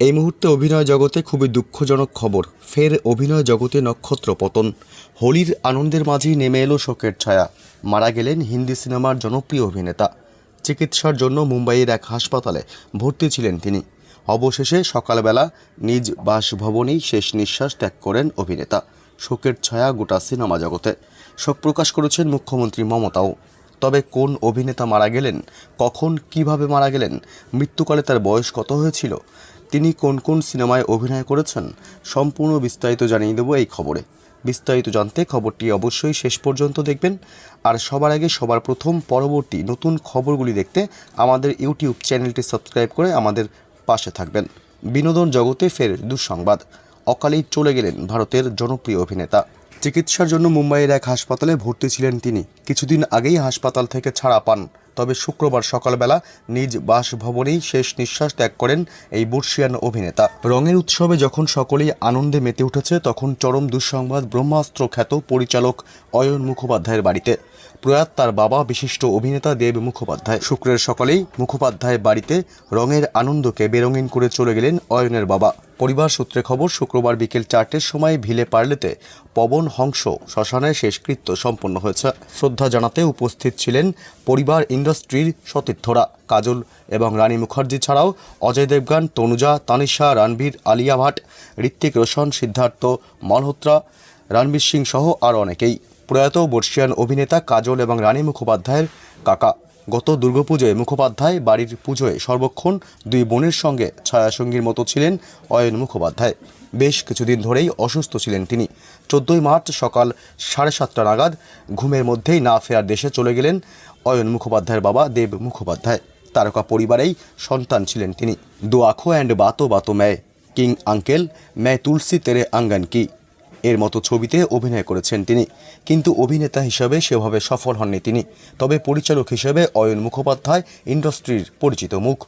এই মুহূর্তে অভিনয় জগতে খুবই দুঃখজনক খবর। ফের অভিনয় জগতে নক্ষত্র পতন। হোলির আনন্দের মাঝেই নেমে এলো শোকের ছায়া। মারা গেলেন হিন্দি সিনেমার জনপ্রিয় অভিনেতা। চিকিৎসার জন্য মুম্বাইয়ের এক হাসপাতালে ভর্তি ছিলেন তিনি। অবশেষে সকালবেলা নিজ বাসভবনেই শেষ নিঃশ্বাস ত্যাগ করেন অভিনেতা। শোকের ছায়া গোটা সিনেমা জগতে। শোক প্রকাশ করেছেন মুখ্যমন্ত্রী মমতাও। তবে কোন অভিনেতা মারা গেলেন, কখন কীভাবে মারা গেলেন, মৃত্যুকালে তার বয়স কত হয়েছিল তিনি কোন কোন সিনেমায় অভিনয় করেছেন সম্পূর্ণ বিস্তারিত জানিয়ে দেবো এই খবরে। বিস্তারিত জানতে খবরটি অবশ্যই শেষ পর্যন্ত দেখবেন। আর সবার আগে সবার প্রথম পরবর্তী নতুন খবরগুলি দেখতে আমাদের ইউটিউব চ্যানেলটি সাবস্ক্রাইব করে আমাদের পাশে থাকবেন। বিনোদন জগতে ফের দুঃসংবাদ। অকালেই চলে গেলেন ভারতের জনপ্রিয় অভিনেতা। চিকিৎসার জন্য মুম্বাইয়ের এক হাসপাতালে ভর্তি ছিলেন তিনি। কিছুদিন আগেই হাসপাতাল থেকে ছাড়া পান। তবে শুক্রবার সকালবেলা নিজ বাসভবনেই শেষ নিঃশ্বাস ত্যাগ করেন এই বর্ষিয়ান অভিনেতা। রঙের উৎসবে যখন সকলেই আনন্দে মেতে উঠেছে, তখন চরম দুঃসংবাদ ব্রহ্মাস্ত্র খ্যাত পরিচালক অয়ন মুখোপাধ্যায়ের বাড়িতে। প্রয়াত তার বাবা বিশিষ্ট অভিনেতা দেব মুখোপাধ্যায়। শুক্রের সকালেই মুখোপাধ্যায় বাড়িতে রঙের আনন্দকে বেরঙিন করে চলে গেলেন অয়নের বাবা। পরিবার সূত্রে খবর, শুক্রবার বিকেল চারটের সময় ভিলে পার্লেতে পবন হংস শ্মশানে শেষকৃত্য সম্পন্ন হয়েছে। শ্রদ্ধা জানাতে উপস্থিত ছিলেন পরিবার ইন্ডাস্ট্রির সতীর্থরা। কাজল এবং রানী মুখার্জি ছাড়াও অজয় দেবগান, তনুজা তানিশা রণবীর, আলিয়া ভাট ঋত্বিক রোশন, সিদ্ধার্থ, মালহোত্রা, রণবীর সিং সহ আরও অনেকেই। প্রয়াত বর্ষিয়ান অভিনেতা কাজল এবং রানী মুখোপাধ্যায়ের কাকা। গত দুর্গাপুজোয় মুখোপাধ্যায় বাড়ির পুজোয় সর্বক্ষণ দুই বোনের সঙ্গে ছায়াসঙ্গীর মতো ছিলেন অয়ন মুখোপাধ্যায়। বেশ কিছুদিন ধরেই অসুস্থ ছিলেন তিনি। চোদ্দোই মার্চ সকাল সাড়ে সাতটা নাগাদ ঘুমের মধ্যেই না ফেরার দেশে চলে গেলেন অয়ন মুখোপাধ্যায়ের বাবা দেব মুখোপাধ্যায়। তারকা পরিবারেই সন্তান ছিলেন তিনি। দো আখো অ্যান্ড বাতো বাতো ম্যায় কিং আঙ্কেল, ম্যায় তুলসী তেরে আঙ্গান কি। এর মতো ছবিতে অভিনয় করেছেন তিনি। কিন্তু অভিনেতা হিসেবে সেভাবে সফল হননি তিনি। তবে পরিচালক হিসেবে অয়ন মুখোপাধ্যায় ইন্ডাস্ট্রির পরিচিত মুখ।